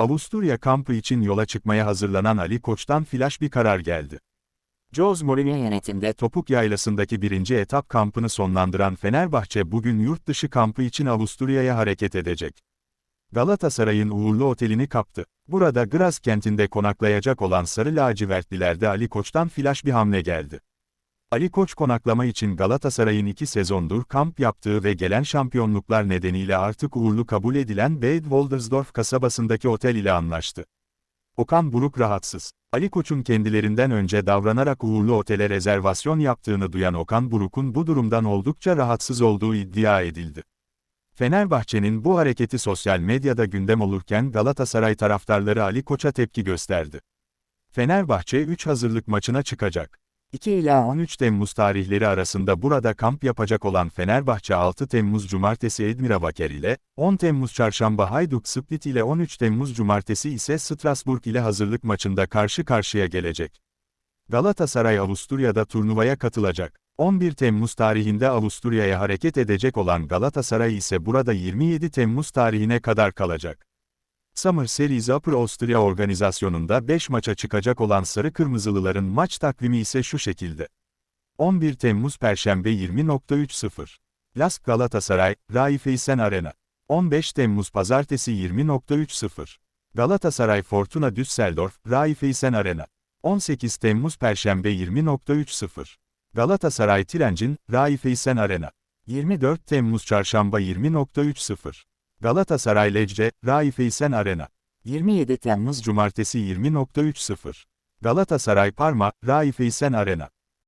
Avusturya kampı için yola çıkmaya hazırlanan Ali Koç'tan flash bir karar geldi. Jose Mourinho yönetimde Topuk Yaylası'ndaki birinci etap kampını sonlandıran Fenerbahçe bugün yurt dışı kampı için Avusturya'ya hareket edecek. Galatasaray'ın uğurlu otelini kaptı. Burada Graz kentinde konaklayacak olan Sarı Lacivertlilerde Ali Koç'tan flash bir hamle geldi. Ali Koç konaklama için Galatasaray'ın iki sezondur kamp yaptığı ve gelen şampiyonluklar nedeniyle artık uğurlu kabul edilen Bad Woldersdorf kasabasındaki otel ile anlaştı. Okan Buruk rahatsız. Ali Koç'un kendilerinden önce davranarak uğurlu otele rezervasyon yaptığını duyan Okan Buruk'un bu durumdan oldukça rahatsız olduğu iddia edildi. Fenerbahçe'nin bu hareketi sosyal medyada gündem olurken Galatasaray taraftarları Ali Koç'a tepki gösterdi. Fenerbahçe 3 hazırlık maçına çıkacak. 2 ila 13 Temmuz tarihleri arasında burada kamp yapacak olan Fenerbahçe 6 Temmuz Cumartesi Edmira Vaker ile, 10 Temmuz Çarşamba Hajduk Split ile 13 Temmuz Cumartesi ise Strasbourg ile hazırlık maçında karşı karşıya gelecek. Galatasaray Avusturya'da turnuvaya katılacak. 11 Temmuz tarihinde Avusturya'ya hareket edecek olan Galatasaray ise burada 27 Temmuz tarihine kadar kalacak. Summer Series Upper Austria organizasyonunda 5 maça çıkacak olan Sarı Kırmızılıların maç takvimi ise şu şekilde. 11 Temmuz Perşembe 20.30 Lask Galatasaray, Raiffeisen Arena. 15 Temmuz Pazartesi 20.30 Galatasaray Fortuna Düsseldorf, Raiffeisen Arena. 18 Temmuz Perşembe 20.30 Galatasaray Tirencin, Raiffeisen Arena. 24 Temmuz Çarşamba 20.30 Galatasaray Lecce, Raiffeisen Arena. 27 Temmuz Cumartesi 20.30 Galatasaray Parma, Raiffeisen Arena.